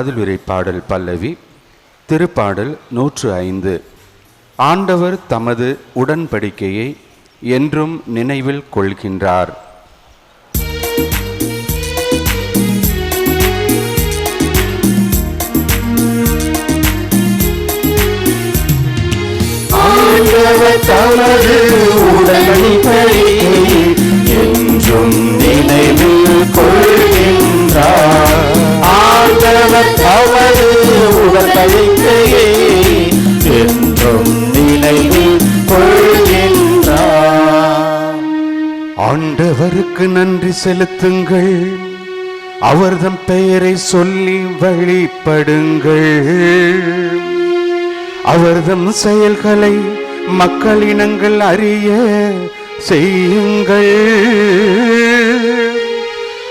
பதிலுரை பாடல் பல்லவி திருப்பாடல் நூற்று ஐந்து. ஆண்டவர் தமது உடன்படிக்கையை என்றும் நினைவில் கொள்கின்றார். ஆண்டவர் தமது உடன்படிக்கையை ஆண்டவர் தமது உடன்படிக்கையை என்றும் நினைவில் கொள்கின்றார். ஆண்டவருக்கு நன்றி செலுத்துங்கள். அவர்தம் பெயரை சொல்லி வழிபடுங்கள். அவர்தம் செயல்களை மக்களினங்கள் அறிய செய்யுங்கள்.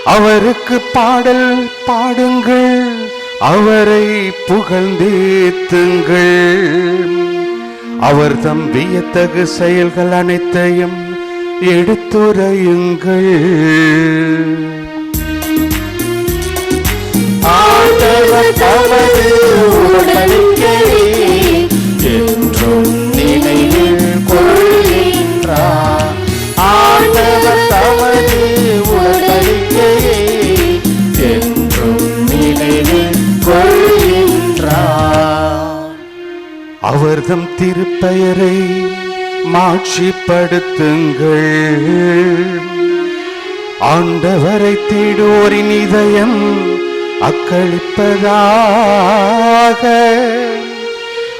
அவருக்கு பாடல் பாடுங்கள். அவரை புகழ்ந்தேத்துங்கள் அவர் தம் வியத்தகு செயல்கள் அனைத்தையும் எடுத்துரையுங்கள். ஆண்டவர் தமது அவர்தம் திருப்பெயரை மாட்சிப்படுத்துங்கள். ஆண்டவரை தேடோரின் இதயம் அக்களிப்பதாக.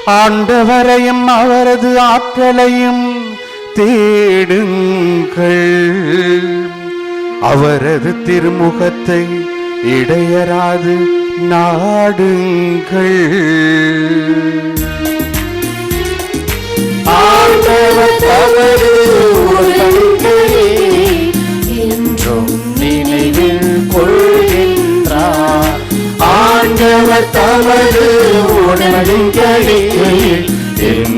ஆண்டவரையும் அவரது ஆற்றலையும் தேடுங்கள். அவரது திருமுகத்தை இடையராது நாடுங்கள். அவர் தமது உடனடிக்கையில் என்